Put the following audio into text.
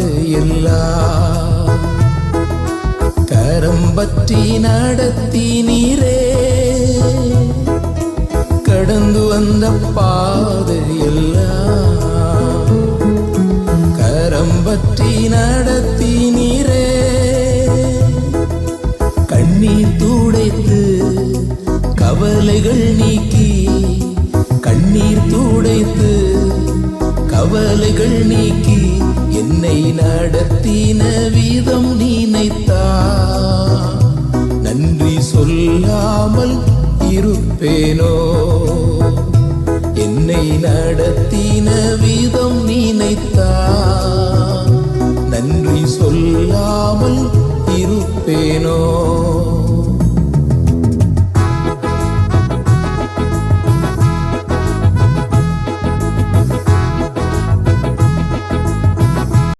பாதையெல்லாம் கரம் பற்றி நடத்தி நீரே. கடந்து வந்த பாதையெல்லாம் கரம் பற்றி நடத்தி நீரே. கண்ணீர் தூடைத்து கவலைகள் நீக்கி. கண்ணீர் தூடைத்து கவலைகள் நீக்கி. என்னை நடத்தின விதம் நினைத்தா நன்றி சொல்லாமல் இருப்பேனோ? என்னை நடத்தின விதம் நினைத்தா நன்றி சொல்லாமல் இருப்பேனோ?